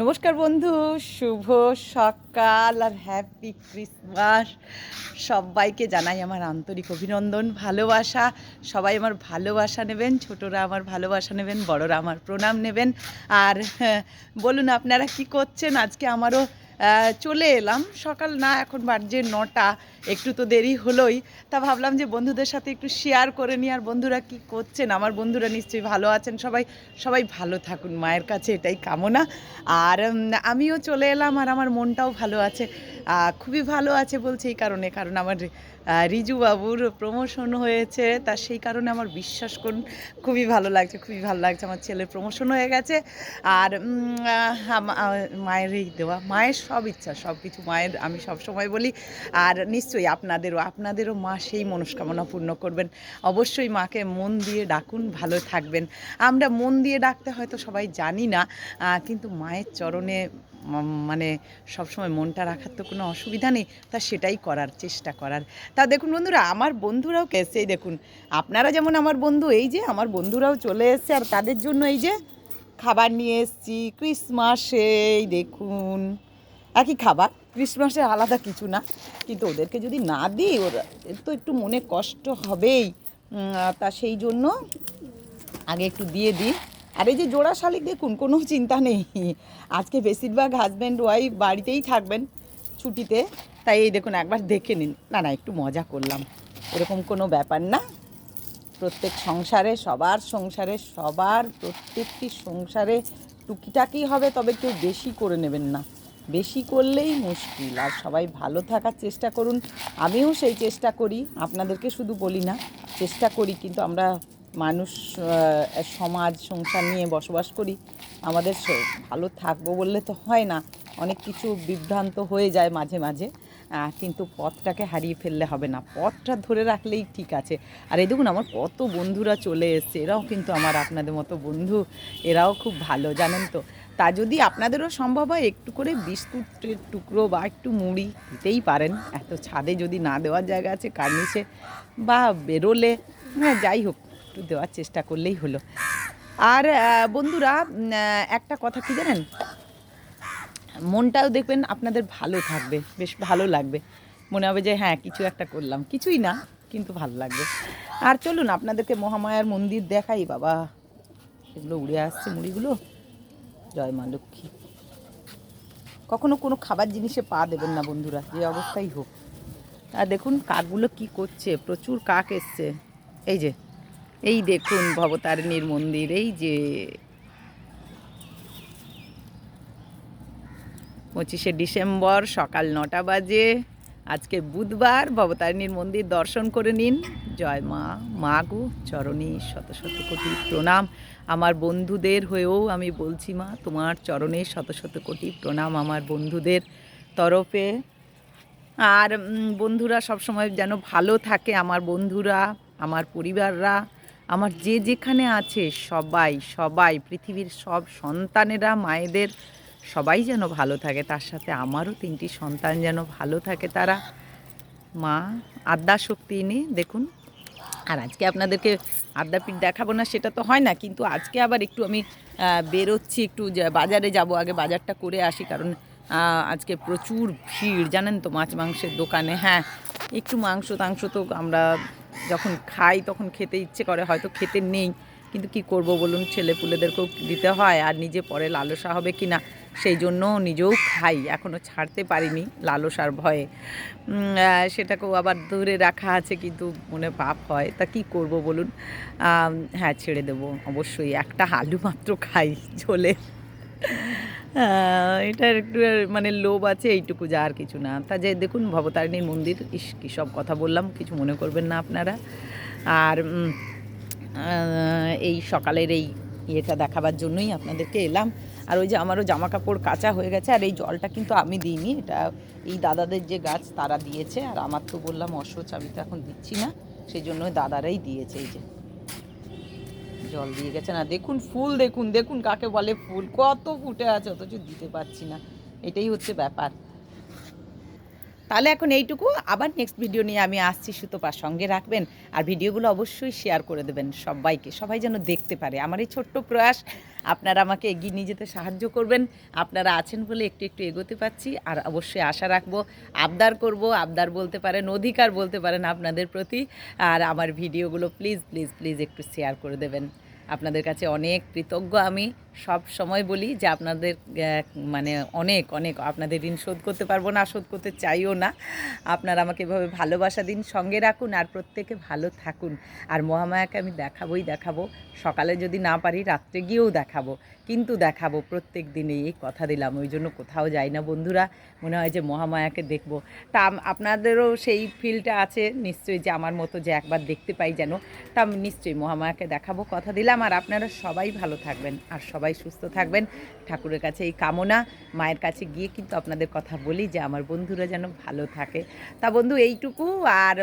নমস্কার বন্ধু শুভ সকাল আর হ্যাপি ক্রিসমাস সবাইকে জানাই আমার আন্তরিক অভিনন্দন ভালোবাসা। সবাই আমার ভালোবাসা নেবেন ছোটরা আমার ভালোবাসা নেবেন বড়রা আমার প্রণাম নেবেন। আর হ্যাঁ, বলুন আপনারা কি করছেন? আজকে আমারও চলে এলাম। সকাল না এখন বাজে নটা। একটু তো দেরি হলোই। তা ভাবলাম যে বন্ধুদের সাথে একটু শেয়ার করে নিই আর বন্ধুরা কি করছেন? আমার বন্ধুরা নিশ্চয়ই ভালো আছেন। সবাই সবাই ভালো থাকুন মায়ের কাছে এটাই কামনা। আর আমিও চলে এলাম আর আমার মনটাও ভালো আছে। খুবই ভালো আছে বলছে এই কারণে কারণ আমার আহ, রিজু বাবুর প্রমোশন হয়েছে। তা সেই কারণে আমার বিশ্বাস করুন খুবই ভালো লাগছে খুবই ভালো লাগছে। আমার ছেলের প্রমোশন হয়ে গেছে। আর উম, আহ, আম- আ- মায়ের এই দেওয়া মায়ের সব ইচ্ছা সব কিছু মায়ের আমি সব সময় বলি। আর নিশ্চয়ই আপনাদেরও আপনাদেরও মা সেই মনস্কামনা পূর্ণ করবেন। অবশ্যই মাকে মন দিয়ে ডাকুন, ভালো থাকবেন। আমরা মন দিয়ে ডাকতে হয়তো সবাই জানি না কিন্তু মায়ের চরণে মানে সবসময় মনটা রাখার তো কোনো অসুবিধা নেই, তা সেটাই করার চেষ্টা করার। তা দেখুন বন্ধুরা, আমার বন্ধুরাও এসেই দেখুন, আপনারা যেমন আমার বন্ধু, এই যে আমার বন্ধুরাও চলে এসছে, আর তাদের জন্য এই যে খাবার নিয়ে এসেছি, ক্রিসমাসে দেখুন। একই খাবার, ক্রিসমাসের আলাদা কিছু না। কিন্তু ওদেরকে যদি না দিই, ওরা তো একটু মনে কষ্ট হবেই। তা সেই জন্য আগে একটু দিয়ে দিই। আর এই যে জোড়া শালিক দেখুন, কোনো চিন্তা নেই। আজকে বেশিরভাগ হাজব্যান্ড ওয়াইফ বাড়িতেই থাকবেন ছুটিতে। তাই এই দেখুন, একবার দেখে নিন। না না, একটু মজা করলাম। এরকম কোনো ব্যাপার না। প্রত্যেক সংসারে, সবার সংসারে, সবার প্রত্যেকটি সংসারে টুকিটাকি হবে, তবে কেউ বেশি করে নেবেন না। বেশি করলেই মুশকিল। আর সবাই ভালো থাকার চেষ্টা করুন। আমিও সেই চেষ্টা করি। আপনাদেরকে শুধু বলি না, চেষ্টা করি কিন্তু আমরা মানুষ সমাজ, সংসার নিয়ে বসবাস করি। আমাদের ভালো থাকব বললে তো হয় না। অনেক কিছু বিভ্রান্ত হয়ে যায় মাঝে মাঝে। কিন্তু পথটাকে হারিয়ে ফেললে হবে না। পথটা ধরে রাখলেই ঠিক আছে। আর এই দেখুন আমার কত বন্ধুরা চলে এসছে। এরাও কিন্তু আমার আপনাদের মতো বন্ধু। এরাও খুব ভালো, জানেন তো? তা যদি আপনাদেরও সম্ভব হয়, একটু করে বিস্কুটের টুকরো বা একটু মুড়ি দিতেই পারেন। এত ছাদে যদি না দেওয়ার জায়গা আছে, কার্নিশে বা বেরোলে হ্যাঁ যাই হোক, একটু দেওয়ার চেষ্টা করলেই হলো। আর বন্ধুরা একটা কথা কি জানেন? মনটাও দেখবেন আপনাদের ভালো থাকবে, বেশ ভালো লাগবে। মনে হবে যে হ্যাঁ কিছু একটা করলাম। কিছুই না, কিন্তু ভালো লাগবে। আর চলুন, আপনাদেরকে মহামায়ার মন্দির দেখাই। বাবা, এগুলো উড়ে আসছে মুড়িগুলো। জয় মা লক্ষ্মী। কখনো কোনো খাবার জিনিসে পা দেবেন না বন্ধুরা, যে অবস্থাই হোক। আর দেখুন কাকগুলো কি করছে, প্রচুর কাক এসছে। এই যে, এই দেখুন ভবতারিণীর মন্দির, এই যে। পঁচিশে ডিসেম্বর সকাল নটা বাজে, আজকে বুধবার ভবতারিণীর মন্দির দর্শন করে নিন। জয় মা মা গো, চরণী শত শত কোটি প্রণাম। আমার বন্ধুদের হয়েও আমি বলছি, মা, তোমার চরণে শত শত কোটি প্রণাম আমার বন্ধুদের তরফে। আর বন্ধুরা সবসময় যেন ভালো থাকে আমার বন্ধুরা, আমার পরিবাররা, আমার যে যেখানে আছে সবাই সবাই, পৃথিবীর সব সন্তানেরা, মায়েদের সবাই যেন ভালো থাকে। তার সাথে আমারও তিনটি সন্তান যেন ভালো থাকে তারা। মা, আদ্যা শক্তি এনে দেখুন আর আজকে আপনাদেরকে আদ্যাপীঠ দেখাবো না, সেটা তো হয় না, কিন্তু আজকে আবার একটু আমি বেরোচ্ছি, একটু বাজারে যাব, আগে বাজারটা করে আসি, কারণ আজকে প্রচুর ভিড়, জানেন তো, মাছ মাংসের দোকানে হ্যাঁ একটু মাংস টাংস তো আমরা যখন খাই, তখন খেতে ইচ্ছে করে, হয়তো খেতে নেই, কিন্তু কি করব বলুন ছেলে পুলেদেরকেও দিতে হয়, আর নিজে পরে লালসা হবে কি না সেই জন্য নিজেও খাই এখনও ছাড়তে পারিনি লালসার ভয়ে। সেটাকেও আবার ধরে রাখা আছে কিন্তু মনে পাপ হয়। তা কি করব বলুন? হ্যাঁ ছেড়ে দেবো। অবশ্যই একটা আলু মাত্র খাই ঝোলে। এটার একটু মানে লোভ আছে, এইটুকু যা আর কিছু না। তা যে দেখুন, ভবতারিণীর মন্দির, ইস, কী সব কথা বললাম, কিছু মনে করবেন না আপনারা। আর এই সকালের এই ইয়েটা দেখাবার জন্যই আপনাদেরকে এলাম। আর ওই যে আমারও জামা কাপড় কাঁচা হয়ে গেছে, আর এই জলটা কিন্তু আমি দিইনি। এটা এই দাদাদের যে গাছ তারা দিয়েছে, আর আমার তো বললাম অসচ, আমি তো এখন দিচ্ছি না সেই জন্য দাদারাই দিয়েছে এই যে। জল দিয়ে গেছে। না, দেখুন, ফুল দেখুন দেখুন কাকে বলে ফুল, কত ফুটে আছে, অথচ দিতে পারছি না। এটাই হচ্ছে ব্যাপার। তাহলে এখন এইটুকু। আবার নেক্সট ভিডিও নিয়ে আমি আসছি সুতোপা সঙ্গে রাখবেন। আর ভিডিওগুলো অবশ্যই শেয়ার করে দেবেন সবাইকে। সবাই যেন দেখতে পারে। আমার এই ছোট্ট প্রয়াস, আপনারা আমাকে এগিয়ে নিয়ে যেতে সাহায্য করবেন। আপনারা আছেন বলে একটু একটু এগোতে পাচ্ছি আর অবশ্যই আশা রাখব, আবদার করব। আবদার বলতে পারেন, অধিকার বলতে পারেন আপনাদের প্রতি। আর আমার ভিডিওগুলো প্লিজ প্লিজ প্লিজ একটু শেয়ার করে দেবেন। আপনাদের কাছে অনেক কৃতজ্ঞ আমি। সব সময় বলি যে আপনাদের মানে অনেক অনেক আপনাদের ঋণ শোধ করতে পারব না, শোধ করতে চাইও না। আপনারা আমাকে এভাবে ভালোবাসা দিন, সঙ্গে রাখুন আর প্রত্যেকে ভালো থাকুন। আর মহামায়াকে আমি দেখাবোই দেখাবো। সকালে যদি না পারি, রাত্রে গিয়েও দেখাবো। কিন্তু দেখাবো, প্রত্যেক দিনে এই কথা দিলাম, ওই জন্য কোথাও যাই না বন্ধুরা। মনে হয় যে মহামায়াকে দেখব। তা আপনাদেরও সেই ফিলটা আছে, নিশ্চয়ই যে আমার মতো যে একবার দেখতে পাই যেন। তা নিশ্চয়ই মহামায়াকে দেখাবো, কথা দিলাম। আর আপনারা সবাই ভালো থাকবেন। আর সবাই সুস্থ থাকবেন। ঠাকুরের কাছে এই কামনা, মায়ের কাছে গিয়ে কিন্তু আপনাদের কথা বলি যে আমার বন্ধুরা যেন ভালো থাকে। তা বন্ধু, এইটুকু আর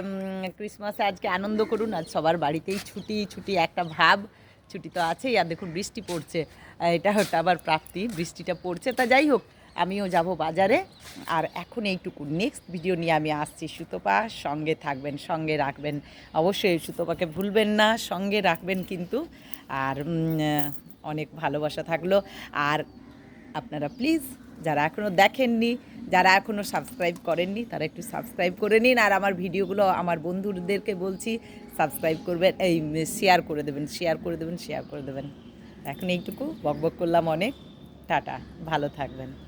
ক্রিসমাসে আজকে আনন্দ করুন, আজ সবার বাড়িতেই ছুটি ছুটি একটা ভাব। ছুটি তো আছেই, আর দেখুন বৃষ্টি পড়ছে। এটা হচ্ছে আবার প্রাপ্তি, বৃষ্টিটা পড়ছে। তা যাই হোক, আমিও যাব বাজারে। আর এখন এইটুকু। নেক্সট ভিডিও নিয়ে আমি আসছি সুতপা। সঙ্গে থাকবেন, সঙ্গে রাখবেন। অবশ্যই সুতপাকে ভুলবেন না, সঙ্গে রাখবেন কিন্তু। আর অনেক ভালোবাসা থাকল। আর আপনারা প্লিজ যারা এখনও দেখেননি, যারা এখনও সাবস্ক্রাইব করেননি, তারা একটু সাবস্ক্রাইব করে নিন। আর আমার ভিডিওগুলো আমার বন্ধুদেরকে বলছি সাবস্ক্রাইব করবেন, এই শেয়ার করে দেবেন শেয়ার করে দেবেন শেয়ার করে দেবেন। এখন এইটুকু বক বক করলাম অনেক। টাটা, ভালো থাকবেন।